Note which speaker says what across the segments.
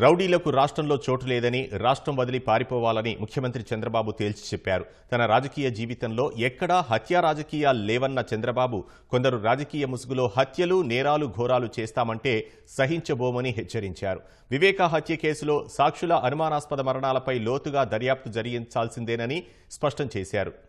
Speaker 1: రౌడీలకు రాష్ట్రంలో చోటు లేదని రాష్ట్రం వదిలి పారిపోవాలని ముఖ్యమంత్రి చంద్రబాబు తేల్చి చెప్పారు. తన రాజకీయ జీవితంలో ఎక్కడా హత్యా రాజకీయాలు లేవన్న చంద్రబాబు కొందరు రాజకీయ ముసుగులో హత్యలు నేరాలు ఘోరాలు చేస్తామంటే సహించబోమని హెచ్చరించారు. వివేకా హత్య కేసులో సాక్షుల అనుమానాస్పద మరణాలపై లోతుగా దర్యాప్తు జరిగించాల్సిందేనని స్పష్టం చేశారు.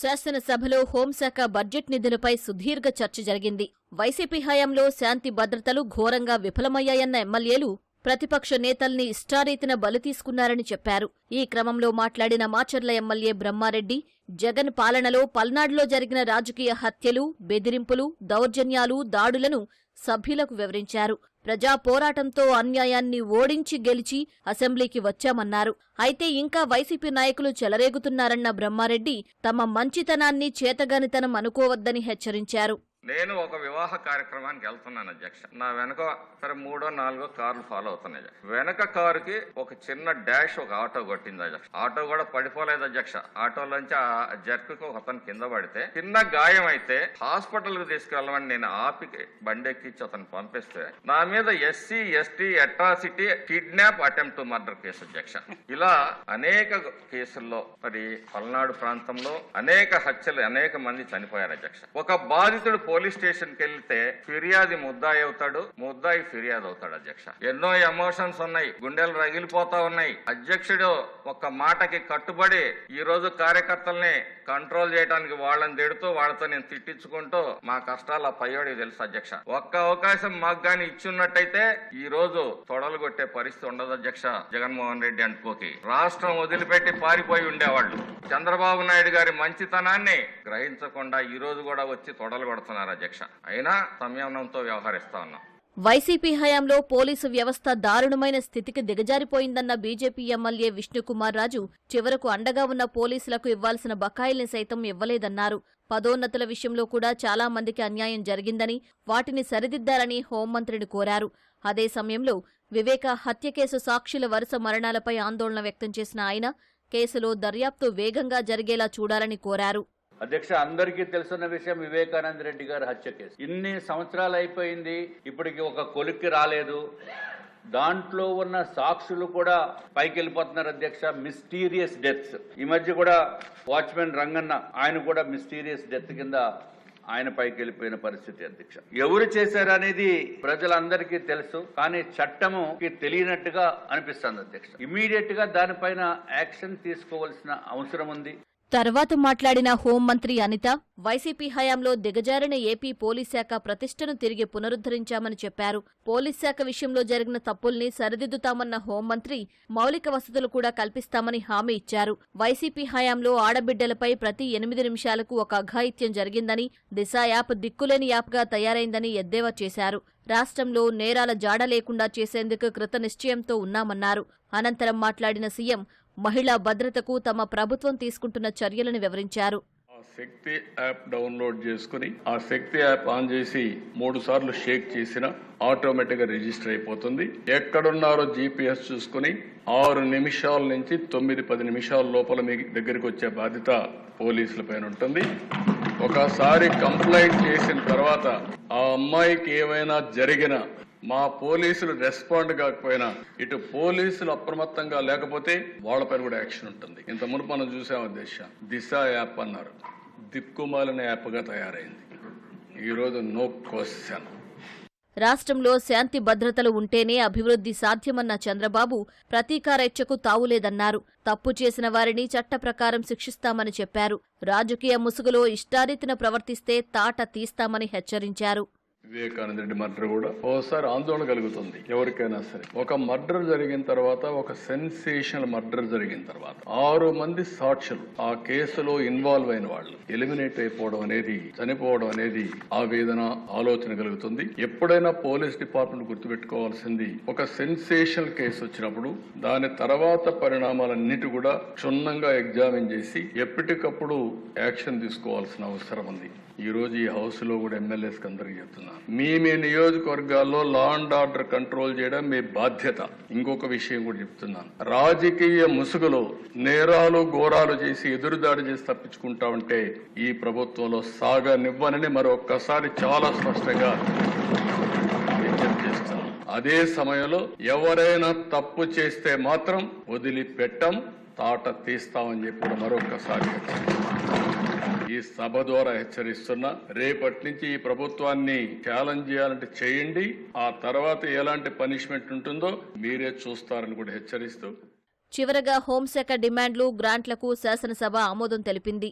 Speaker 2: శాసనసభలో హోంశాఖ బడ్జెట్ నిధులపై సుదీర్ఘ చర్చ జరిగింది. వైసీపీ హయాంలో శాంతి భద్రతలు ఘోరంగా విఫలమయ్యాయన్న ఎమ్మెల్యేలు ప్రతిపక్ష నేతల్ని ఇష్టారీతిన బలి తీసుకున్నారని చెప్పారు. ఈ క్రమంలో మాట్లాడిన మాచర్ల ఎమ్మెల్యే బ్రహ్మారెడ్డి జగన్ పాలనలో పల్నాడులో జరిగిన రాజకీయ హత్యలు బెదిరింపులు దౌర్జన్యాలు దాడులను సభ్యులకు వివరించారు. ప్రజా పోరాటంతో అన్యాయాన్ని ఓడించి గెలిచి అసెంబ్లీకి వచ్చామన్నారు. అయితే ఇంకా వైసీపీ నాయకులు చెలరేగుతున్నారన్న బ్రహ్మారెడ్డి తమ మంచితనాన్ని చేతగానితనం అనుకోవద్దని హెచ్చరించారు.
Speaker 3: నేను ఒక వివాహ కార్యక్రమానికి వెళ్తున్నాను అధ్యక్ష. నా వెనక సరే మూడో నాలుగో కార్లు ఫాలో అవుతున్నాయి వెనక కారుకి ఒక చిన్న డాష్ ఒక ఆటో కొట్టింది అధ్యక్ష. ఆటో కూడా పడిపోలేదు అధ్యక్ష. ఆటోలోంచి ఆ జర్కుకి ఒక అతను కింద పడితే చిన్న గాయం అయితే హాస్పిటల్కు తీసుకెళ్ళమని నేను ఆపి బండి ఎక్కించి అతను పంపిస్తే నా మీద SC ST atrocity kidnap attempt murder case అధ్యక్ష. ఇలా అనేక కేసుల్లో మరి పల్నాడు ప్రాంతంలో అనేక హత్యలు అనేక మంది చనిపోయారు అధ్యక్ష. ఒక బాధితుడు పోలీస్ స్టేషన్కి వెళ్తే ఫిర్యాది ముద్దాయి అవుతాడు ముద్దాయి ఫిర్యాదు అవుతాడు అధ్యక్ష. ఎన్నో ఎమోషన్స్ ఉన్నాయి గుండెలు రగిలిపోతా ఉన్నాయి. అధ్యక్షుడు ఒక మాటకి కట్టుబడి ఈ రోజు కార్యకర్తల్ని కంట్రోల్ చేయడానికి వాళ్ళని తిడుతూ వాళ్ళతో నేను తిట్టించుకుంటూ మా కష్టాలు ఆ పయ్యోడికి తెలుసు అధ్యక్ష. ఒక్క అవకాశం మాకు గాని ఇచ్చున్నట్టయితే ఈ రోజు తొడలు కొట్టే పరిస్థితి ఉండదు అధ్యక్ష జగన్మోహన్ రెడ్డి అనుకోకి రాష్ట్రం వదిలిపెట్టి పారిపోయి ఉండేవాళ్ళు. చంద్రబాబు నాయుడు గారి మంచితనాన్ని గ్రహించకుండా ఈ రోజు కూడా వచ్చి తొడలు కొడుతున్నారు. అధ్యక్ష. అయినా సంయమనంతో వ్యవహరిస్తా ఉన్నాం.
Speaker 2: వైసీపీ హయాంలో పోలీసు వ్యవస్థ దారుణమైన స్థితికి దిగజారిపోయిందన్న బీజేపీ ఎమ్మెల్యే విష్ణుకుమార్ రాజు చివరకు అండగా ఉన్న పోలీసులకు ఇవ్వాల్సిన బకాయిల్ని సైతం ఇవ్వలేదన్నారు. పదోన్నతుల విషయంలో కూడా చాలా మందికి అన్యాయం జరిగిందని వాటిని సరిదిద్దాలని హోంమంత్రిని కోరారు. అదే సమయంలో వివేక హత్య కేసు సాక్షుల వరుస మరణాలపై ఆందోళన వ్యక్తం చేసిన ఆయన కేసులో దర్యాప్తు వేగంగా జరిగేలా చూడాలని కోరారు.
Speaker 4: అధ్యక్ష అందరికీ తెలుసున్న విషయం వివేకానంద రెడ్డి గారి హత్య కేసు. ఇన్ని సంవత్సరాలు అయిపోయింది ఇప్పటికి ఒక కొలిక్కి రాలేదు. దాంట్లో ఉన్న సాక్షులు కూడా పైకి వెళ్ళిపోతున్నారు అధ్యక్ష మిస్టీరియస్ డెత్స్. ఈ మధ్య కూడా వాచ్మెన్ రంగన్న ఆయన కూడా మిస్టీరియస్ డెత్ కింద ఆయన పైకి వెళ్ళిపోయిన పరిస్థితి అధ్యక్ష. ఎవరు చేశారనేది ప్రజలందరికీ తెలుసు కానీ చట్టముకి తెలియనట్టుగా అనిపిస్తుంది అధ్యక్ష. ఇమీడియట్గా దానిపైన యాక్షన్ తీసుకోవాల్సిన అవసరం ఉంది.
Speaker 2: తర్వాత మాట్లాడిన హోంమంత్రి అనిత వైసీపీ హయాంలో దిగజారిన ఏపీ పోలీస్ శాఖ ప్రతిష్టను తిరిగి పునరుద్ధరించామని చెప్పారు. పోలీస్ శాఖ విషయంలో జరిగిన తప్పుల్ని సరిదిద్దుతామన్న హోంమంత్రి మౌలిక వసతులు కూడా కల్పిస్తామని హామీ ఇచ్చారు. వైసీపీ హయాంలో ఆడబిడ్డలపై ప్రతి ఎనిమిది నిమిషాలకు ఒక అఘాయిత్యం జరిగిందని దిశ యాప్ దిక్కులేని యాప్గా తయారైందని ఎద్దేవా చేశారు. రాష్ట్రంలో నేరాల జాడ లేకుండా చేసేందుకు కృతనిశ్చయంతో ఉన్నామన్నారు. అనంతరం మాట్లాడిన సీఎం మహిళా భద్రతకు తమ ప్రభుత్వం తీసుకుంటున్న చర్యలను వివరించారు.
Speaker 5: ఆ శక్తి యాప్ డౌన్లోడ్ చేసుకుని ఆ శక్తి యాప్ ఆన్ చేసి మూడు సార్లు షేక్ చేసిన ఆటోమేటిక్గా రిజిస్టర్ అయిపోతుంది. ఎక్కడున్నారో జీపీఎస్ చూసుకుని ఆరు నిమిషాల నుంచి తొమ్మిది పది నిమిషాల లోపల మీ దగ్గరికి వచ్చే బాధ్యత పోలీసుల పైన ఉంటుంది. ఒకసారి కంప్లైంట్ చేసిన తర్వాత ఆ అమ్మాయికి ఏమైనా జరిగినా మా పోలీసులు రెస్పాండ్ కాకపోయినా ఇటు పోలీసులు అప్రమత్తంగా లేకపోతే వాళ్ళపైన కూడా యాక్షన్ ఉంటుంది. ఇంత మునుపు మనం చూసాం దిశ. దిశ యాప్ అన్నారు. దిక్కుమాలిన యాప్గా తయారైంది. ఈరోజు నో క్వశ్చన్.
Speaker 2: రాష్ట్రంలో శాంతి భద్రతలు ఉంటేనే అభివృద్ధి సాధ్యమన్న చంద్రబాబు ప్రతీకారెచ్చకు తావులేదన్నారు తప్పు చేసిన వారిని చట్ట ప్రకారం శిక్షిస్తామని చెప్పారు. రాజకీయ ముసుగులో ఇష్టారీతిన ప్రవర్తిస్తే తాట తీస్తామని హెచ్చరించారు.
Speaker 5: వివేకానంద రెడ్డి మర్డర్ కూడా ఓసారి ఆందోళన కలుగుతుంది. ఎవరికైనా సరే. ఒక మర్డర్ జరిగిన తర్వాత ఒక సెన్సేషనల్ మర్డర్ జరిగిన తర్వాత ఆరు మంది సాక్షులు ఆ కేసులో ఇన్వాల్వ్ అయిన వాళ్ళు. ఎలిమినేట్ అయిపోవడం అనేది చనిపోవడం అనేది ఆవేదన ఆలోచన కలుగుతుంది. ఎప్పుడైనా పోలీస్ డిపార్ట్మెంట్ గుర్తుపెట్టుకోవాల్సింది ఒక సెన్సేషనల్ కేసు వచ్చినప్పుడు దాని తర్వాత పరిణామాలన్నిటి కూడా క్షుణ్ణంగా ఎగ్జామిన్ చేసి ఎప్పటికప్పుడు యాక్షన్ తీసుకోవాల్సిన అవసరం ఉంది. ఈ రోజు ఈ హౌస్లో కూడా ఎమ్మెల్యేస్ అందరికీ చెప్తున్నాను మీ మీ నియోజకవర్గాల్లో లా అండ్ ఆర్డర్ కంట్రోల్ చేయడం మీ బాధ్యత. ఇంకొక విషయం కూడా చెప్తున్నాను రాజకీయ ముసుగులో నేరాలు ఘోరాలు చేసి ఎదురుదాడి చేసి తప్పించుకుంటా ఉంటే ఈ ప్రభుత్వంలో సాగనివ్వనని మరొక్కసారి చాలా స్పష్టంగా అదే సమయంలో ఎవరైనా తప్పు చేస్తే మాత్రం వదిలిపెట్టం తాట తీస్తామని చెప్పి మరొకసారి ఈ సభ ద్వారా హెచ్చరిస్తున్నా రేపటి నుంచి ఈ ప్రభుత్వాన్ని ఛాలెంజ్ చేయాలంటే చేయండి ఆ తర్వాత ఎలాంటి పనిష్మెంట్ ఉంటుందో మీరే చూస్తారని కూడా హెచ్చరిస్తూ.
Speaker 2: చివరగా హోంశాఖ డిమాండ్లు గ్రాంట్లకు శాసనసభ ఆమోదం తెలిపింది.